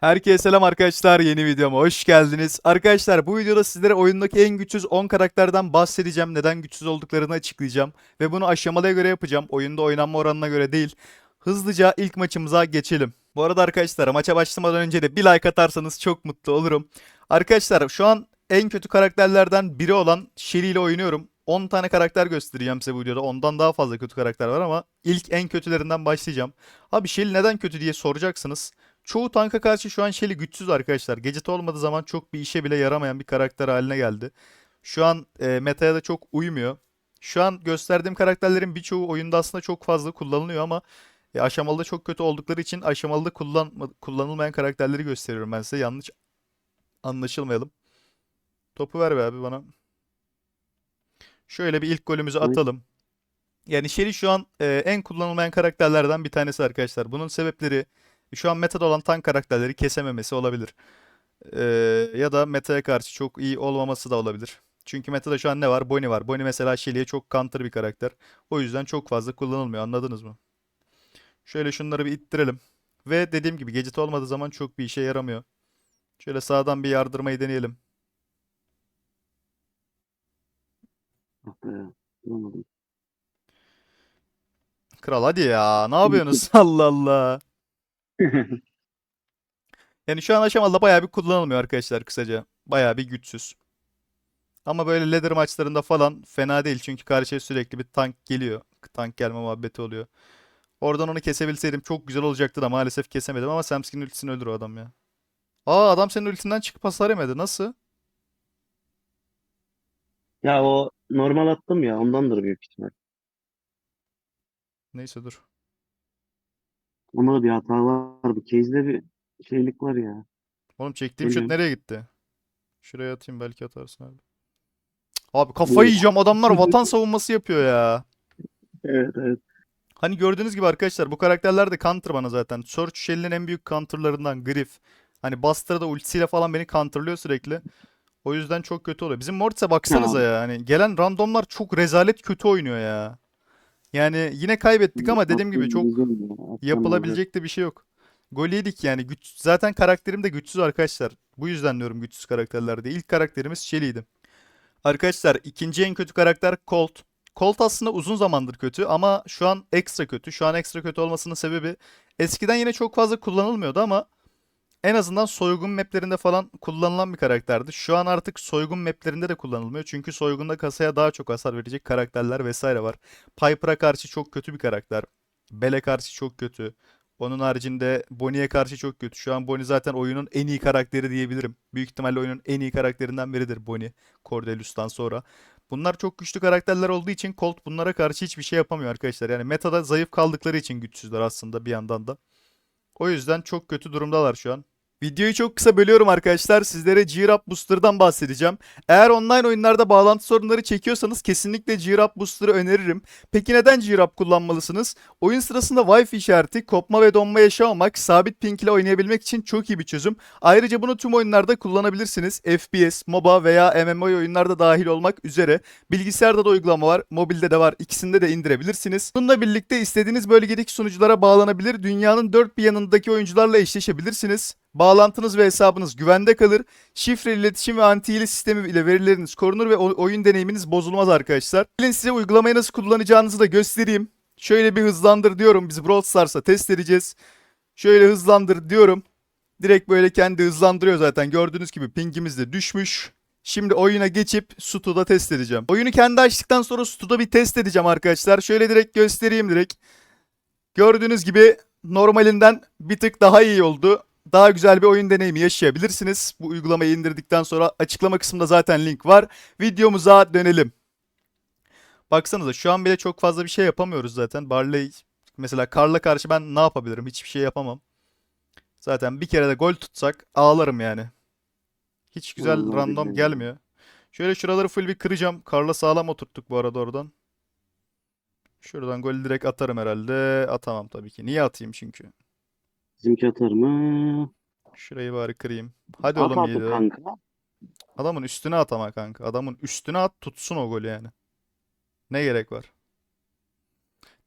Herkese selam arkadaşlar. Yeni videoma hoş geldiniz. Arkadaşlar bu videoda sizlere oyundaki en güçsüz 10 karakterden bahsedeceğim. Neden güçsüz olduklarını açıklayacağım. Ve bunu aşamalıya göre yapacağım. Oyunda oynanma oranına göre değil. Hızlıca ilk maçımıza geçelim. Bu arada arkadaşlar maça başlamadan önce de bir like atarsanız çok mutlu olurum. Arkadaşlar şu an en kötü karakterlerden biri olan Shelly ile oynuyorum. 10 tane karakter göstereceğim size bu videoda. Ondan daha fazla kötü karakter var ama ilk en kötülerinden başlayacağım. Abi Shelly neden kötü diye soracaksınız. Çoğu tanka karşı şu an Shelly güçsüz arkadaşlar. Gadget olmadığı zaman çok bir işe bile yaramayan bir karakter haline geldi. Şu an e, metaya da çok uymuyor. Şu an gösterdiğim karakterlerin birçoğu oyunda aslında çok fazla kullanılıyor ama e, aşamalıda çok kötü oldukları için aşamalıda kullanma, kullanılmayan karakterleri gösteriyorum ben size. Yanlış anlaşılmayalım. Topu ver be abi bana. Şöyle bir ilk golümüzü atalım. Yani Shelly şu an e, en kullanılmayan karakterlerden bir tanesi arkadaşlar. Bunun sebepleri şu an metada olan tank karakterleri kesememesi olabilir. Ee, ya da metaya karşı çok iyi olmaması da olabilir. Çünkü metada şu an ne var? Bonnie var. Bonnie mesela Shelly'e çok counter bir karakter. O yüzden çok fazla kullanılmıyor. Anladınız mı? Şöyle şunları bir ittirelim. Ve dediğim gibi gadget olmadığı zaman çok bir işe yaramıyor. Şöyle sağdan bir yardırmayı deneyelim. Kral hadi ya. Ne yapıyorsunuz? Allah Allah. Yani şu an aşamada bayağı bir kullanılmıyor arkadaşlar kısaca. Bayağı bir güçsüz. Ama böyle ladder maçlarında falan fena değil. Çünkü karşıya sürekli bir tank geliyor. Tank gelme muhabbeti oluyor. Oradan onu kesebilseydim çok güzel olacaktı da maalesef kesemedim ama Samskin'in ultisini öldür o adam ya. Aa adam senin ultinden çıkıp hasar yemedi. Nasıl? Ya o normal attım ya ondandır büyük ihtimal. Neyse dur. Onda da bir hata var. Bu case'de bir şeylik var ya. Oğlum çektiğim şut Bilmiyorum. nereye gitti? Şuraya atayım belki atarsın abi. Abi kafayı yiyeceğim. Adamlar vatan savunması yapıyor ya. Evet evet. Hani gördüğünüz gibi arkadaşlar bu karakterler de counter bana zaten. Search Shell'in en büyük counterlarından Griff. Hani Buster'da ultisiyle falan beni counterlıyor sürekli. O yüzden çok kötü oluyor. Bizim Mortis'e baksanıza ya. Hani gelen randomlar çok rezalet kötü oynuyor ya. Yani yine kaybettik ama dediğim gibi çok ya, attım yapılabilecek de bir şey yok. Gol yedik yani. Güç, zaten karakterim de güçsüz arkadaşlar. Bu yüzden diyorum güçsüz karakterler diye. İlk karakterimiz Shelly'ydi. Arkadaşlar ikinci en kötü karakter Colt. Colt aslında uzun zamandır kötü ama şu an ekstra kötü. Şu an ekstra kötü olmasının sebebi eskiden yine çok fazla kullanılmıyordu ama en azından soygun maplerinde falan kullanılan bir karakterdi. Şu an artık soygun maplerinde de kullanılmıyor. Çünkü soygunda kasaya daha çok hasar verecek karakterler vesaire var. Piper'a karşı çok kötü bir karakter. Bell'e karşı çok kötü. Onun haricinde Bonnie'ye karşı çok kötü. Şu an Bonnie zaten oyunun en iyi karakteri diyebilirim. Büyük ihtimalle oyunun en iyi karakterinden biridir Bonnie. Cordelius'tan sonra. Bunlar çok güçlü karakterler olduğu için Colt bunlara karşı hiçbir şey yapamıyor arkadaşlar. Yani metada zayıf kaldıkları için güçsüzler aslında bir yandan da. O yüzden çok kötü durumdalar şu an. Videoyu çok kısa bölüyorum arkadaşlar. Sizlere G-Rap Booster'dan bahsedeceğim. Eğer online oyunlarda bağlantı sorunları çekiyorsanız kesinlikle G-Rap Booster'ı öneririm. Peki neden G-Rap kullanmalısınız? Oyun sırasında Wi-Fi işareti, kopma ve donma yaşamamak, sabit ping ile oynayabilmek için çok iyi bir çözüm. Ayrıca bunu tüm oyunlarda kullanabilirsiniz. FPS, MOBA veya MMO oyunlarda dahil olmak üzere. Bilgisayarda da uygulama var, mobilde de var. İkisinde de indirebilirsiniz. Bununla birlikte istediğiniz bölgedeki sunuculara bağlanabilir, dünyanın dört bir yanındaki oyuncularla eşleşebilirsiniz. Bağlantınız ve hesabınız güvende kalır. Şifreli iletişim ve anti-hile sistemi ile verileriniz korunur ve oyun deneyiminiz bozulmaz arkadaşlar. Gelin size uygulamayı nasıl kullanacağınızı da göstereyim. Şöyle bir hızlandır diyorum. Biz Brawl Stars'a test edeceğiz. Şöyle hızlandır diyorum. Direkt böyle kendi hızlandırıyor zaten. Gördüğünüz gibi pingimiz de düşmüş. Şimdi oyuna geçip Stu'da test edeceğim. Oyunu kendi açtıktan sonra Stu'da bir test edeceğim arkadaşlar. Şöyle direkt göstereyim direkt. Gördüğünüz gibi normalinden bir tık daha iyi oldu. Daha güzel bir oyun deneyimi yaşayabilirsiniz. Bu uygulamayı indirdikten sonra açıklama kısmında zaten link var. Videomuza dönelim. Baksanıza şu an bile çok fazla bir şey yapamıyoruz zaten. Barley mesela Karl'a karşı ben ne yapabilirim? Hiçbir şey yapamam. Zaten bir kere de gol tutsak ağlarım yani. Hiç güzel Vallahi random billahi. gelmiyor. Şöyle şuraları full bir kıracağım. Karla sağlam oturttuk bu arada oradan. Şuradan golü direkt atarım herhalde. Atamam tabii ki. Niye atayım çünkü? Bizimki atar mı? Şurayı bari kırayım. Hadi At oğlum artık kanka. Adamın üstüne at ama kanka. Adamın üstüne at tutsun o golü yani. Ne gerek var?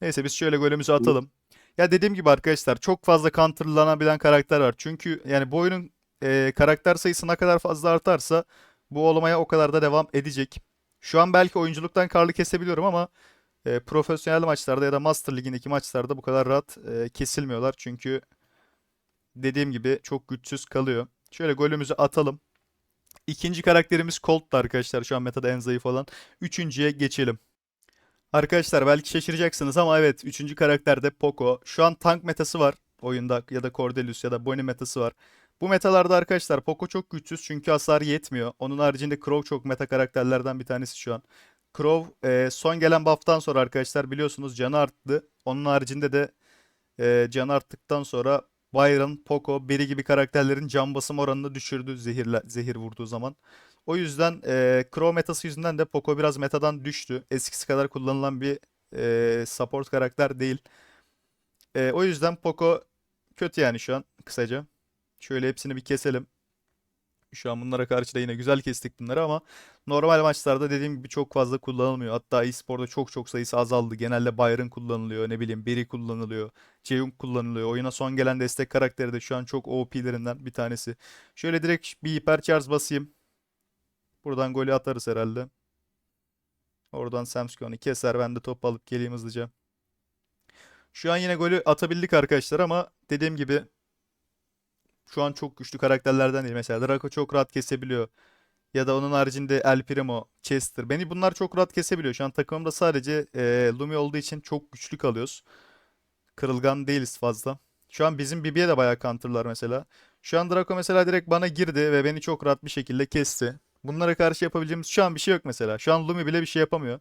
Neyse biz şöyle golümüzü atalım. Ya dediğim gibi arkadaşlar çok fazla counterlanabilen karakter var. Çünkü yani bu oyunun e, karakter sayısı ne kadar fazla artarsa bu olmaya o kadar da devam edecek. Şu an belki oyunculuktan karlı kesebiliyorum ama e, profesyonel maçlarda ya da Master Ligi'ndeki maçlarda bu kadar rahat e, kesilmiyorlar. Çünkü dediğim gibi çok güçsüz kalıyor. Şöyle golümüzü atalım. İkinci karakterimiz Colt'tu arkadaşlar. Şu an metada en zayıf olan. Üçüncüye geçelim. Arkadaşlar belki şaşıracaksınız ama evet üçüncü karakter de Poco. Şu an tank metası var oyunda ya da Cordelius ya da Bonnie metası var. Bu metalarda arkadaşlar Poco çok güçsüz çünkü hasar yetmiyor. Onun haricinde Crow çok meta karakterlerden bir tanesi şu an. Crow e, son gelen buff'tan sonra arkadaşlar biliyorsunuz canı arttı. Onun haricinde de e, canı arttıktan sonra Byron, Poco, Beri gibi karakterlerin can basım oranını düşürdü zehirle, zehir vurduğu zaman. O yüzden e, Crow metası yüzünden de Poco biraz metadan düştü. Eskisi kadar kullanılan bir e, support karakter değil. E, o yüzden Poco kötü yani şu an kısaca. Şöyle hepsini bir keselim. Şu an bunlara karşı da yine güzel kestik bunları ama normal maçlarda dediğim gibi çok fazla kullanılmıyor. Hatta e-sporda çok çok sayısı azaldı. Genelde Byron kullanılıyor, ne bileyim Beri kullanılıyor, Jeyung kullanılıyor. Oyuna son gelen destek karakteri de şu an çok OP'lerinden bir tanesi. Şöyle direkt bir hipercharge basayım. Buradan golü atarız herhalde. Oradan Samscon'u keser. Ben de top alıp geleyim hızlıca. Şu an yine golü atabildik arkadaşlar ama dediğim gibi şu an çok güçlü karakterlerden değil. Mesela Draco çok rahat kesebiliyor. Ya da onun haricinde El Primo, Chester. Beni bunlar çok rahat kesebiliyor. Şu an takımımda sadece e, Lumi olduğu için çok güçlü kalıyoruz. Kırılgan değiliz fazla. Şu an bizim Bibi'ye de bayağı counterlar mesela. Şu an Draco mesela direkt bana girdi ve beni çok rahat bir şekilde kesti. Bunlara karşı yapabileceğimiz şu an bir şey yok mesela. Şu an Lumi bile bir şey yapamıyor.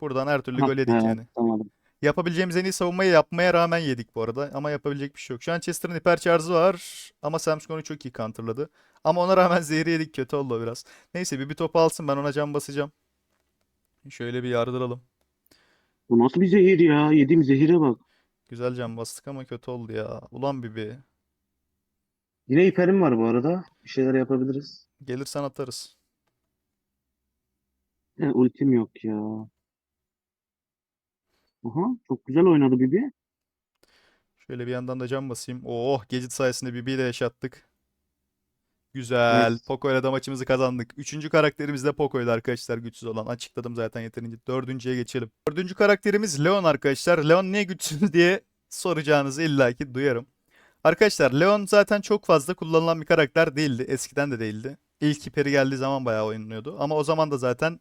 Buradan her türlü gol yedik yani. Tamam. Yapabileceğimiz en iyi savunmayı yapmaya rağmen yedik bu arada. Ama yapabilecek bir şey yok. Şu an Chester'ın hiper charge'ı var. Ama Samscon'u çok iyi counterladı. Ama ona rağmen zehri yedik. Kötü oldu biraz. Neyse bir bir topu alsın ben ona can basacağım. Şöyle bir yardıralım. Bu nasıl bir zehir ya? Yediğim zehire bak. Güzel can bastık ama kötü oldu ya. Ulan Bibi. Yine hiperim var bu arada. Bir şeyler yapabiliriz. Gelirsen atarız. E, ultim yok ya. Aha, çok güzel oynadı Bibi. Şöyle bir yandan da can basayım. Oh Gecit sayesinde Bibi'yi de yaşattık. Güzel. Evet. Poco ile de maçımızı kazandık. Üçüncü karakterimiz de Poco'ydu arkadaşlar güçsüz olan. Açıkladım zaten yeterince. Dördüncüye geçelim. Dördüncü karakterimiz Leon arkadaşlar. Leon niye güçsüz diye soracağınızı illaki duyarım. Arkadaşlar Leon zaten çok fazla kullanılan bir karakter değildi. Eskiden de değildi. İlk hiperi geldiği zaman bayağı oynanıyordu. Ama o zaman da zaten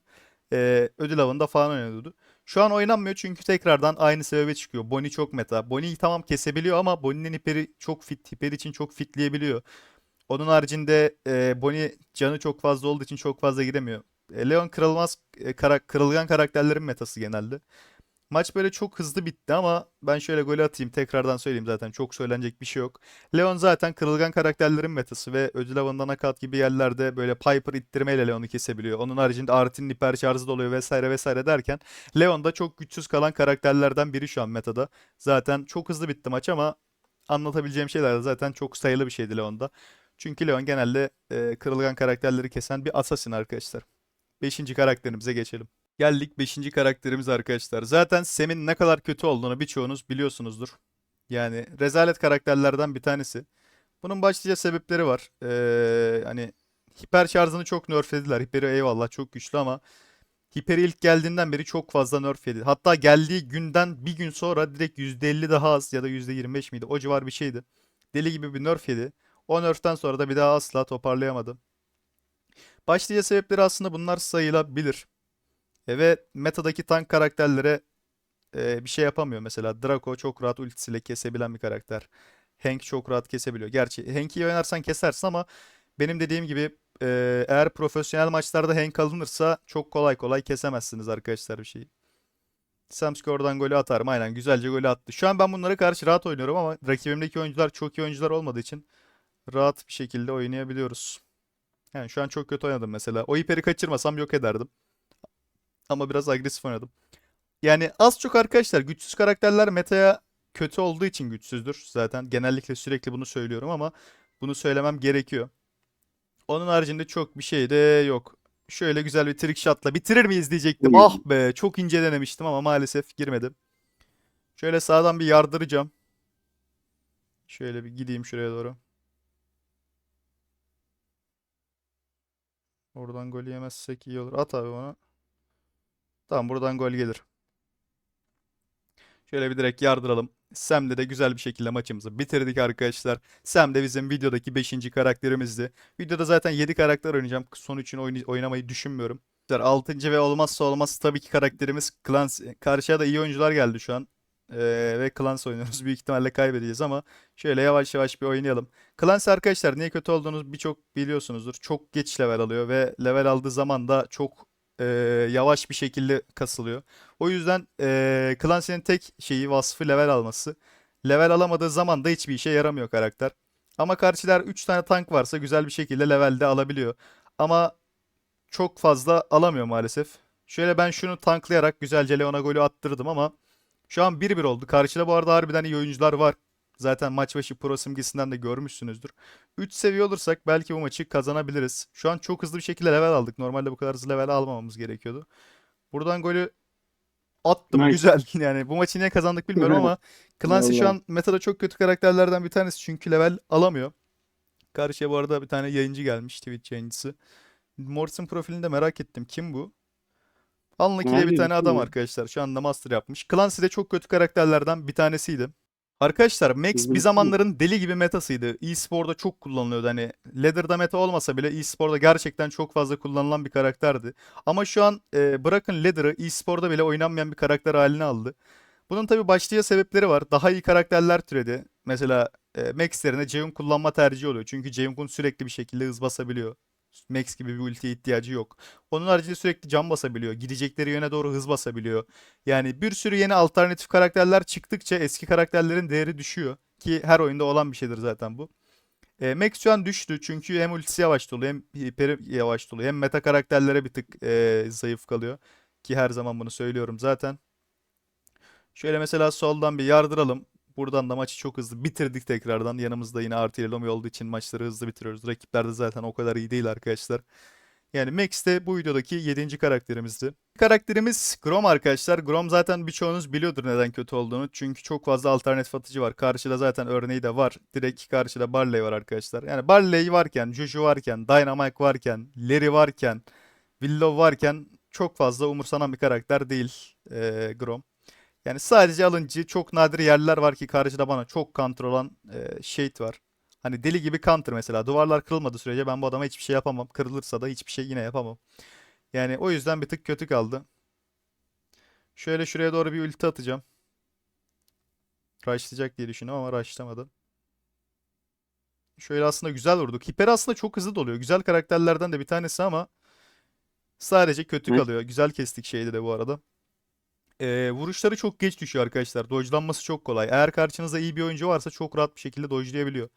e, ödül avında falan oynuyordu. Şu an oynanmıyor çünkü tekrardan aynı sebebe çıkıyor. Bonnie çok meta. Bonnie'yi tamam kesebiliyor ama Bonnie'nin hiperi çok fit. Hiper için çok fitleyebiliyor. Onun haricinde e, Bonnie canı çok fazla olduğu için çok fazla giremiyor. E, Leon kırılmaz e, kara- kırılgan karakterlerin metası genelde. Maç böyle çok hızlı bitti ama ben şöyle golü atayım tekrardan söyleyeyim zaten çok söylenecek bir şey yok. Leon zaten kırılgan karakterlerin metası ve ödül avında knockout gibi yerlerde böyle Piper ittirmeyle Leon'u kesebiliyor. Onun haricinde Artin'in hiper şarjı doluyor vesaire vesaire derken Leon da çok güçsüz kalan karakterlerden biri şu an metada. Zaten çok hızlı bitti maç ama anlatabileceğim şeyler de zaten çok sayılı bir şeydi Leon'da. Çünkü Leon genelde e, kırılgan karakterleri kesen bir assassin arkadaşlar. Beşinci karakterimize geçelim. Geldik 5. karakterimiz arkadaşlar. Zaten Sam'in ne kadar kötü olduğunu birçoğunuz biliyorsunuzdur. Yani rezalet karakterlerden bir tanesi. Bunun başlıca sebepleri var. Ee, hani hiper şarjını çok nerflediler. Hiperi eyvallah çok güçlü ama Hiperi ilk geldiğinden beri çok fazla nerf yedi. Hatta geldiği günden bir gün sonra direkt %50 daha az ya da %25 miydi? O civar bir şeydi. Deli gibi bir nerf yedi. O nerften sonra da bir daha asla toparlayamadı. Başlıca sebepleri aslında bunlar sayılabilir. E, ve metadaki tank karakterlere e, bir şey yapamıyor. Mesela Draco çok rahat ultisiyle kesebilen bir karakter. Hank çok rahat kesebiliyor. Gerçi Hank'i oynarsan kesersin ama benim dediğim gibi e, eğer profesyonel maçlarda Hank alınırsa çok kolay kolay kesemezsiniz arkadaşlar bir şeyi. Samsky oradan golü atarım. Aynen güzelce golü attı. Şu an ben bunlara karşı rahat oynuyorum ama rakibimdeki oyuncular çok iyi oyuncular olmadığı için rahat bir şekilde oynayabiliyoruz. Yani şu an çok kötü oynadım mesela. O hiperi kaçırmasam yok ederdim. Ama biraz agresif oynadım. Yani az çok arkadaşlar güçsüz karakterler metaya kötü olduğu için güçsüzdür. Zaten genellikle sürekli bunu söylüyorum ama bunu söylemem gerekiyor. Onun haricinde çok bir şey de yok. Şöyle güzel bir trick shot'la bitirir miyiz diyecektim. Ah be çok ince denemiştim ama maalesef girmedi. Şöyle sağdan bir yardıracağım. Şöyle bir gideyim şuraya doğru. Oradan gol yemezsek iyi olur. At abi bana. Tamam buradan gol gelir. Şöyle bir direkt yardıralım. Sam'de de güzel bir şekilde maçımızı bitirdik arkadaşlar. Sam de bizim videodaki 5. karakterimizdi. Videoda zaten 7 karakter oynayacağım. Son için oyn- oynamayı düşünmüyorum. 6. ve olmazsa olmaz tabii ki karakterimiz Clancy. Karşıya da iyi oyuncular geldi şu an. Ee, ve Clans oynuyoruz. Büyük ihtimalle kaybedeceğiz ama şöyle yavaş yavaş bir oynayalım. Clans arkadaşlar niye kötü olduğunu birçok biliyorsunuzdur. Çok geç level alıyor ve level aldığı zaman da çok e, yavaş bir şekilde kasılıyor. O yüzden e, Clancy'nin tek şeyi vasfı level alması. Level alamadığı zaman da hiçbir işe yaramıyor karakter. Ama karşılar 3 tane tank varsa güzel bir şekilde levelde alabiliyor. Ama çok fazla alamıyor maalesef. Şöyle ben şunu tanklayarak güzelce Leon'a golü attırdım ama şu an 1-1 oldu. Karşıda bu arada harbiden iyi oyuncular var. Zaten maç başı pro simgesinden de görmüşsünüzdür. 3 seviye olursak belki bu maçı kazanabiliriz. Şu an çok hızlı bir şekilde level aldık. Normalde bu kadar hızlı level almamamız gerekiyordu. Buradan golü attım. Nice. Güzel. Yani bu maçı niye kazandık bilmiyorum ama Clancy şu an metada çok kötü karakterlerden bir tanesi. Çünkü level alamıyor. Karşıya bu arada bir tane yayıncı gelmiş. Twitch yayıncısı. Morris'in profilini de merak ettim. Kim bu? Unlucky diye bir tane adam arkadaşlar. Şu anda master yapmış. Clancy de çok kötü karakterlerden bir tanesiydi. Arkadaşlar Max bir zamanların deli gibi metasıydı. E-spor'da çok kullanılıyordu. Hani Ladder'da meta olmasa bile e-spor'da gerçekten çok fazla kullanılan bir karakterdi. Ama şu an e, bırakın Ladder'ı e-spor'da bile oynanmayan bir karakter haline aldı. Bunun tabii başlıca sebepleri var. Daha iyi karakterler türedi. Mesela e, Max yerine Jaehyun kullanma tercihi oluyor. Çünkü Jaehyun sürekli bir şekilde hız basabiliyor. Max gibi bir ultiye ihtiyacı yok. Onun haricinde sürekli can basabiliyor. Gidecekleri yöne doğru hız basabiliyor. Yani bir sürü yeni alternatif karakterler çıktıkça eski karakterlerin değeri düşüyor. Ki her oyunda olan bir şeydir zaten bu. E, Max şu an düştü çünkü hem ultisi yavaş doluyor hem hiperi yavaş doluyor. Hem meta karakterlere bir tık e, zayıf kalıyor. Ki her zaman bunu söylüyorum zaten. Şöyle mesela soldan bir yardıralım. Buradan da maçı çok hızlı bitirdik tekrardan. Yanımızda yine artı Lomi olduğu için maçları hızlı bitiriyoruz. Rakipler de zaten o kadar iyi değil arkadaşlar. Yani Max de bu videodaki 7. karakterimizdi. Karakterimiz Grom arkadaşlar. Grom zaten birçoğunuz biliyordur neden kötü olduğunu. Çünkü çok fazla alternatif atıcı var. Karşıda zaten örneği de var. Direkt karşıda Barley var arkadaşlar. Yani Barley varken, Juju varken, Dynamite varken, Larry varken, Willow varken çok fazla umursanan bir karakter değil eee, Grom. Yani sadece alıncı çok nadir yerler var ki karşıda bana çok counter olan eee Shade var. Hani deli gibi counter mesela. Duvarlar kırılmadığı sürece ben bu adama hiçbir şey yapamam. Kırılırsa da hiçbir şey yine yapamam. Yani o yüzden bir tık kötü kaldı. Şöyle şuraya doğru bir ulti atacağım. Rushlayacak diye düşündüm ama rushlamadı. Şöyle aslında güzel vurduk. Hiper aslında çok hızlı doluyor. Güzel karakterlerden de bir tanesi ama sadece kötü kalıyor. Güzel kestik şeydi de bu arada. Ee, vuruşları çok geç düşüyor arkadaşlar. Dodge'lanması çok kolay. Eğer karşınızda iyi bir oyuncu varsa çok rahat bir şekilde dodge'layabiliyor.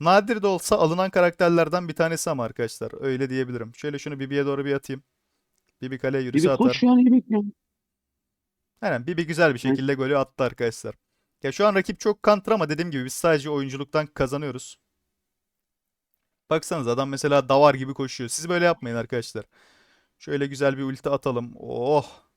Nadir de olsa alınan karakterlerden bir tanesi ama arkadaşlar. Öyle diyebilirim. Şöyle şunu Bibi'ye doğru bir atayım. Bibi kaleye yürüse Gibi atar. koş ya gibi ya. Aynen Bibi güzel bir şekilde golü attı arkadaşlar. Ya şu an rakip çok counter ama dediğim gibi biz sadece oyunculuktan kazanıyoruz. Baksanız adam mesela davar gibi koşuyor. Siz böyle yapmayın arkadaşlar. Şöyle güzel bir ulti atalım. Oh.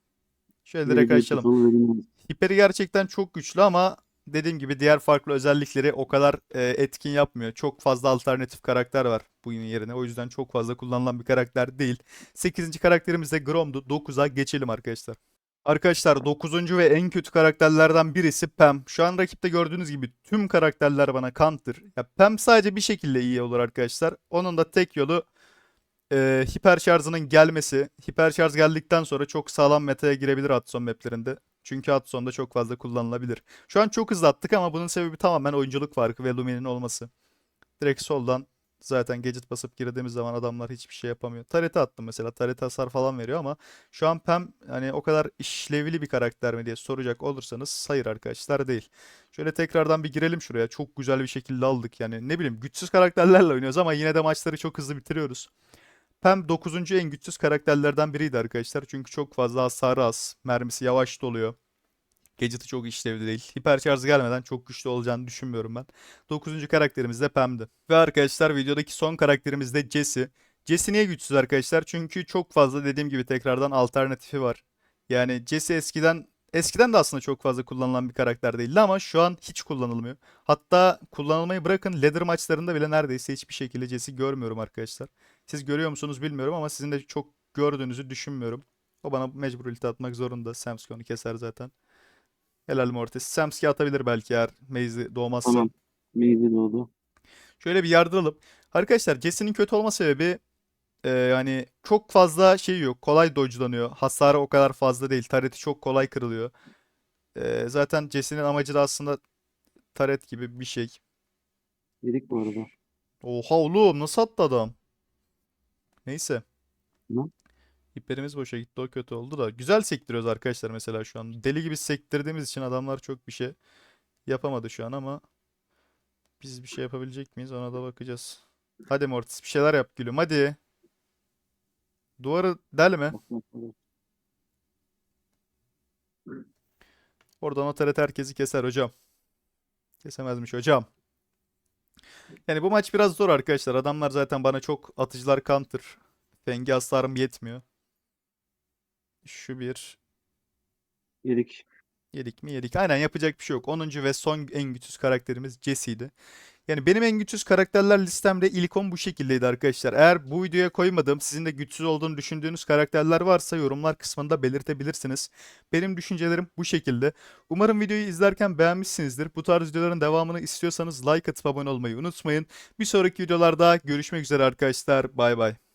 Şöyle direkt açalım. Hiperi gerçekten çok güçlü ama dediğim gibi diğer farklı özellikleri o kadar e, etkin yapmıyor. Çok fazla alternatif karakter var bunun yerine. O yüzden çok fazla kullanılan bir karakter değil. 8. karakterimiz de Grom'du. 9'a geçelim arkadaşlar. Arkadaşlar 9. ve en kötü karakterlerden birisi Pam. Şu an rakipte gördüğünüz gibi tüm karakterler bana counter. Ya Pam sadece bir şekilde iyi olur arkadaşlar. Onun da tek yolu e, hiper şarjının gelmesi. Hiper şarj geldikten sonra çok sağlam metaya girebilir Hudson maplerinde. Çünkü Hudson'da çok fazla kullanılabilir. Şu an çok hızlı attık ama bunun sebebi tamamen oyunculuk farkı ve Lumi'nin olması. Direkt soldan zaten gadget basıp girdiğimiz zaman adamlar hiçbir şey yapamıyor. Tarete attım mesela. Tarete hasar falan veriyor ama şu an Pam hani o kadar işlevli bir karakter mi diye soracak olursanız hayır arkadaşlar değil. Şöyle tekrardan bir girelim şuraya. Çok güzel bir şekilde aldık. Yani ne bileyim güçsüz karakterlerle oynuyoruz ama yine de maçları çok hızlı bitiriyoruz. Pam 9. en güçsüz karakterlerden biriydi arkadaşlar. Çünkü çok fazla hasarı az. Mermisi yavaş doluyor. Gadget'ı çok işlevli değil. Hiper şarjı gelmeden çok güçlü olacağını düşünmüyorum ben. 9. karakterimiz de Pam'di. Ve arkadaşlar videodaki son karakterimiz de Jesse. Jesse niye güçsüz arkadaşlar? Çünkü çok fazla dediğim gibi tekrardan alternatifi var. Yani Jesse eskiden eskiden de aslında çok fazla kullanılan bir karakter değildi ama şu an hiç kullanılmıyor. Hatta kullanılmayı bırakın ladder maçlarında bile neredeyse hiçbir şekilde Jess'i görmüyorum arkadaşlar. Siz görüyor musunuz bilmiyorum ama sizin de çok gördüğünüzü düşünmüyorum. O bana mecbur ulti atmak zorunda. Samski onu keser zaten. Helal Mortis. Samski atabilir belki eğer Maze'i doğmazsa. Tamam. Meyzi doğdu. Şöyle bir yardıralım. Arkadaşlar Jesse'nin kötü olma sebebi e, yani çok fazla şey yok. Kolay dodge'lanıyor. Hasarı o kadar fazla değil. Turret'i çok kolay kırılıyor. E, zaten Jesse'nin amacı da aslında turret gibi bir şey. Yedik bu arada. Oha oğlum nasıl attı adam? Neyse. Ne? İplerimiz boşa gitti o kötü oldu da. Güzel sektiriyoruz arkadaşlar mesela şu an. Deli gibi sektirdiğimiz için adamlar çok bir şey yapamadı şu an ama biz bir şey yapabilecek miyiz ona da bakacağız. Hadi Mortis bir şeyler yap gülüm hadi. Duvarı delme. Oradan o TRT herkesi keser hocam. Kesemezmiş hocam. Yani bu maç biraz zor arkadaşlar. Adamlar zaten bana çok atıcılar counter. Fengi hasarım yetmiyor. Şu bir. Yedik. Yedik mi yedik. Aynen yapacak bir şey yok. 10. ve son en güçsüz karakterimiz Jesse'ydi. Yani benim en güçsüz karakterler listemde ilk 10 bu şekildeydi arkadaşlar. Eğer bu videoya koymadığım sizin de güçsüz olduğunu düşündüğünüz karakterler varsa yorumlar kısmında belirtebilirsiniz. Benim düşüncelerim bu şekilde. Umarım videoyu izlerken beğenmişsinizdir. Bu tarz videoların devamını istiyorsanız like atıp abone olmayı unutmayın. Bir sonraki videolarda görüşmek üzere arkadaşlar. Bay bay.